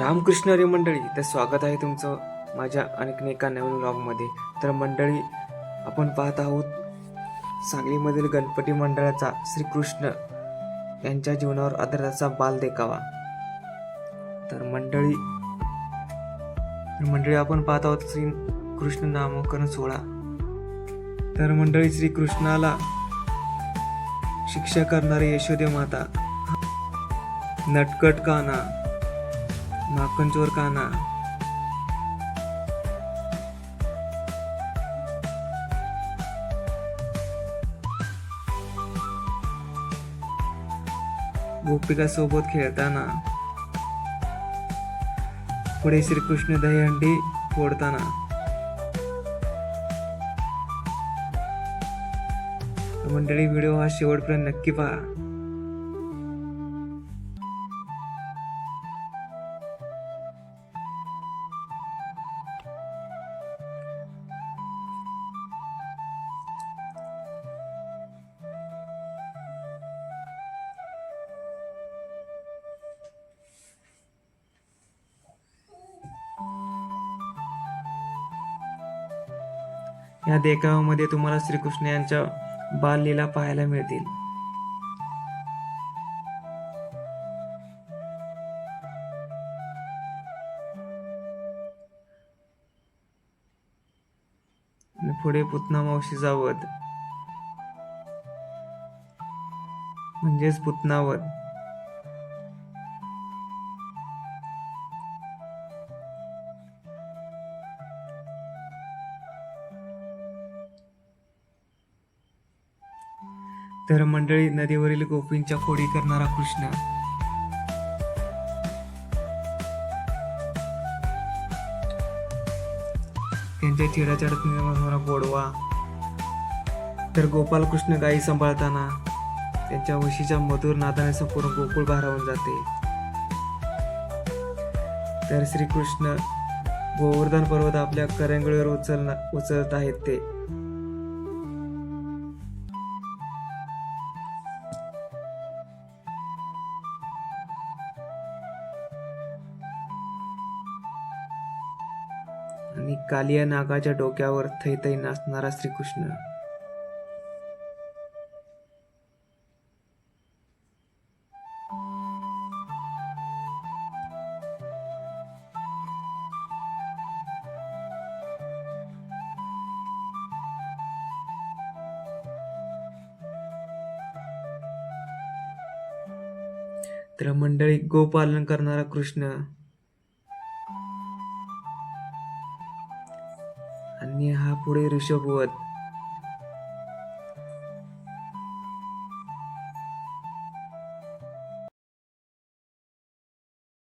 रामकृष्ण रे मंडळी तर स्वागत आहे तुमचं माझ्या आणखीन एका नवीन ब्लॉगमध्ये तर मंडळी आपण पाहत आहोत सांगलीमधील गणपती मंडळाचा श्रीकृष्ण यांच्या जीवनावर आधारितचा बाल देखावा. तर मंडळी मंडळी आपण पाहत आहोत श्री कृष्ण नामकरण सोहळा. तर मंडळी श्रीकृष्णाला शिक्षा करणारी यशोदे माता. नटकट काना. माखनचोर काना गोपिका सोबत खेळताना पुढे श्रीकृष्ण दहीहंडी फोडताना मंडळी व्हिडिओ हा शेवटपर्यंत नक्की पहा या देखावामध्ये तुम्हाला श्रीकृष्ण यांच्या बाललीला पाहायला मिळतील. पुढे पुतना मावशीचा वध म्हणजेच पुतनावध तर मंडळी नदीवरील गोपींच्या खोडी करणारा कृष्ण. त्यांच्या चिडाच्या होणारा गोडवा. तर गोपाल कृष्ण गायी सांभाळताना त्यांच्या वशीच्या मधुर नादाने संपूर्ण गोकुळ भारावून जाते. तर श्रीकृष्ण गोवर्धन पर्वत आपल्या करंगळीवर उचल उचलत आहेत ते. आणि कालिया नागाच्या डोक्यावर थैथै नाचणारा श्रीकृष्ण. तर मंडळी गोपालन करणारा कृष्ण आणि हा पुढे ऋषभवत.